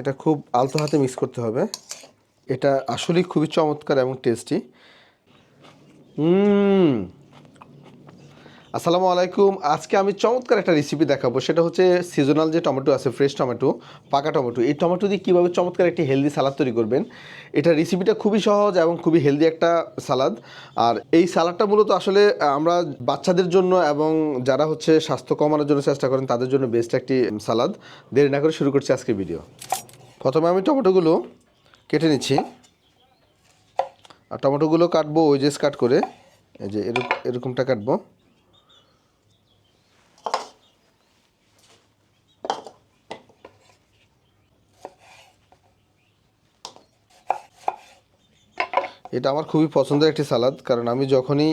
এটা খুব আলতো হাতে মিক্স করতে হবে। এটা আসলেই খুবই চমৎকার এবং টেস্টি আসসালামু আলাইকুম। আজকে আমি চমৎকার একটা রেসিপি দেখাবো। সেটা হচ্ছে সিজনাল যে টমেটো আছে ফ্রেশ টমেটো, পাকা টমেটো, এই টমেটো দিয়ে কীভাবে চমৎকার একটি হেলদি সালাদ তৈরি করবেন? এটা রেসিপিটা খুবই সহজ এবং খুবই হেলদি একটা সালাদ আর এই সালাদটা মূলত আসলে আমরা বাচ্চাদের জন্য এবং যারা হচ্ছে স্বাস্থ্য কমানোর জন্য চেষ্টা করেন, তাদের জন্য বেস্ট একটি সালাদ দেরি না করে শুরু করছি আজকে ভিডিও প্রথমে আমি টমেটোগুলো কেটে নিচ্ছি। আর টমেটোগুলো কাটবো ওইজেস কাট করে। এই যে এরকম এরকমটা কাটবো। এটা আমার খুবই পছন্দের একটি সালাদ, কারণ আমি যখনই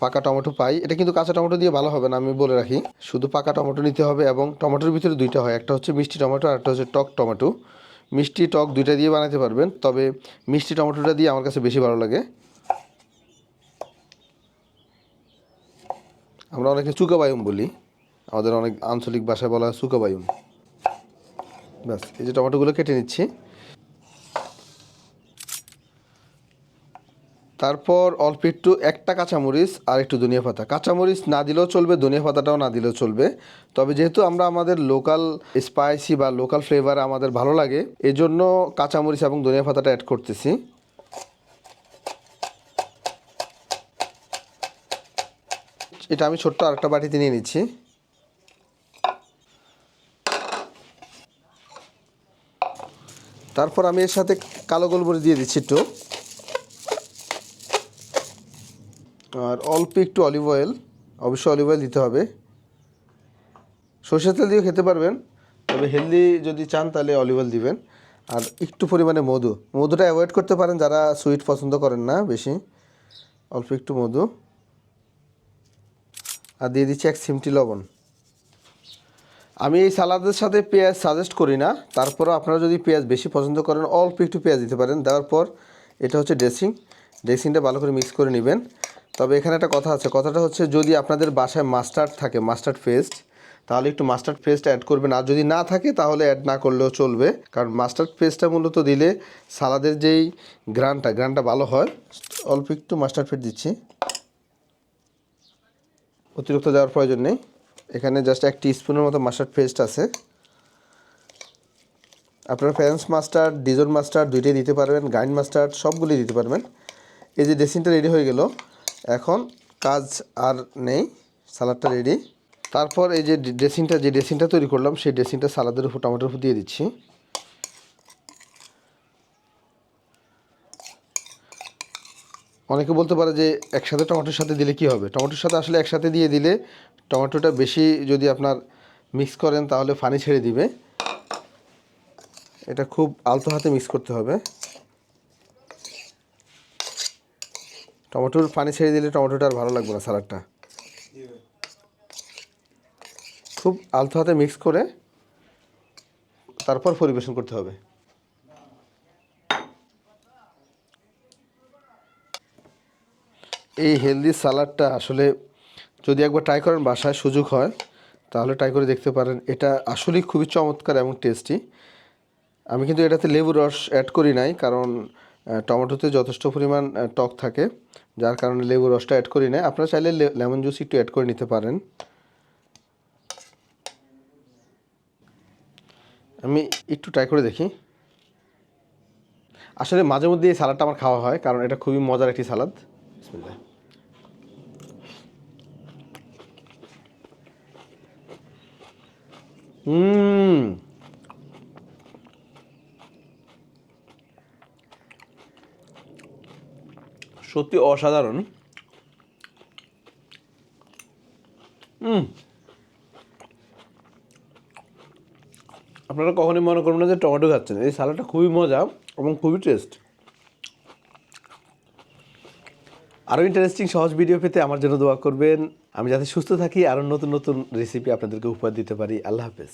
পাকা টমেটো পাই, এটা কিন্তু কাঁচা টমেটো দিয়ে ভালো হবে না, আমি বলে রাখি। শুধু পাকা টমেটো নিতে হবে এবং টমেটোর ভিতরে দুইটা হয়, একটা হচ্ছে মিষ্টি টমেটো আর একটা হচ্ছে টক টমেটো। মিষ্টি টক দুইটা দিয়ে বানাতে পারবেন, তবে মিষ্টি টমেটোটা দিয়ে আমার কাছে বেশি ভালো লাগে। আমরা অনেকে চুকাবায়ুম বলি, আমাদের অনেক আঞ্চলিক ভাষায় বলা হয় চুকাবায়ুম। ব্যাস, এই যে টমেটোগুলো কেটে নিচ্ছি। তারপর অল্প একটু একটা কাঁচামরিচ আর একটু ধনিয়া পাতা। কাঁচামরিচ না দিলেও চলবে, ধনিয়া পাতাটাও না দিলেও চলবে। তবে যেহেতু আমরা আমাদের লোকাল স্পাইসি বা লোকাল ফ্লেভার আমাদের ভালো লাগে, এজন্য কাঁচামরিচ এবং ধনিয়া পাতাটা অ্যাড করতেছি। এটা আমি ছোট্ট আরেকটা বাটিতে নিয়ে নিচ্ছি। তারপর আমি এর সাথে কালো গোলমরিচ দিয়ে দিচ্ছি একটু। আর অল্প একটু অলিভ অয়েল, অবশ্যই অলিভ অয়েল দিতে হবে। সরষের তেল দিয়েও খেতে পারবেন, তবে হেলদি যদি চান তাহলে অলিভ অয়েল দিবেন। আর একটু পরিমাণে মধু, মধুটা অ্যাভয়েড করতে পারেন যারা সুইট পছন্দ করেন না বেশি। অল্প একটু মধু। আর দিয়ে দিচ্ছি এক সিমটি লবণ। আমি এই সালাদের সাথে পেঁয়াজ সাজেস্ট করি না, তারপরও আপনারা যদি পেঁয়াজ বেশি পছন্দ করেন, অল্প একটু পেঁয়াজ দিতে পারেন। দেওয়ার পর এটা হচ্ছে ড্রেসিং ড্রেসিংটা ভালো করে মিক্স করে নেবেন। তবে এখানে একটা কথা আছে, কথাটা হচ্ছে যদি আপনাদের বাসায় মাস্টার্ড থাকে, মাস্টার্ড পেস্ট, তাহলে একটু মাস্টার্ড পেস্ট অ্যাড করবেন। আর যদি না থাকে, তাহলে অ্যাড না করলেও চলবে। কারণ মাস্টার্ড পেস্টটা মূলত দিলে সালাদের যেই গ্রানটা গ্রানটা ভালো হয়। অল্প একটু মাস্টার্ড পেস্ট দিচ্ছি। অতিরিক্ত দেওয়ার প্রয়োজন নেই। এখানে জাস্ট এক স্পুনের মতো মাস্টার্ড পেস্ট আছে। আপনারা প্যারেন্টস মাস্টার্ড ডিজন মাস্টার্ড, দুইটাই দিতে পারবেন গাইন মাস্টার্ড সবগুলি দিতে পারবেন। এই যে ড্রেসিংটা রেডি হয়ে গেল এখন কাজ আর নেই সালাডটা রেডি তারপর এই যে ড্রেসিংটা যে ড্রেসিংটা তৈরি করলাম, সেই ড্রেসিংটা সালাদের উপর, টমেটোর উপর দিয়ে দিচ্ছি। অনেকে বলতে পারে যে একসাথে টমেটোর সাথে দিলে কি হবে? টমেটোর সাথে আসলে একসাথে দিয়ে দিলে টমেটোটা বেশি যদি আপনার মিক্স করেন, তাহলে পানি ছেড়ে দিবে। এটা খুব আলতো হাতে মিক্স করতে হবে। টমেটোর পানি ছেড়ে দিলে টমেটোটা আর ভালো লাগবে না সালাডটা খুব আলতো হাতে মিক্স করে তারপর পরিবেশন করতে হবে। এই হেলদি সালাডটা আসলে যদি একবার ট্রাই করেন, বাসায় সুযোগ হয়, তাহলে ট্রাই করে দেখতে পারেন। এটা আসলেই খুবই চমৎকার এবং টেস্টি আমি কিন্তু এটাতে লেবু রস অ্যাড করি নাই, কারণ টমেটোতে যথেষ্ট পরিমাণ টক থাকে যার কারণে লেবু রসটা অ্যাড করি নাই। আপনারা চাইলে লেমন জুস একটু অ্যাড করে নিতে পারেন। আমি একটু ট্রাই করে দেখি। আসলে মাঝে মধ্যে এই সালাডটা আমার খাওয়া হয় কারণ এটা খুবই মজার একটি সালাদ। বিসমিল্লাহ। হুম সত্যি অসাধারণ। আপনারা কখনই মনে করবেন না যে টমেটো খাচ্ছেন। এই সালাডটা খুবই মজা এবং খুবই টেস্ট আরও ইন্টারেস্টিং সহজ ভিডিও পেতে আমার জন্য দোয়া করবেন। আমি যাতে সুস্থ থাকি আরও নতুন নতুন রেসিপি আপনাদেরকে উপহার দিতে পারি। আল্লাহ হাফেজ।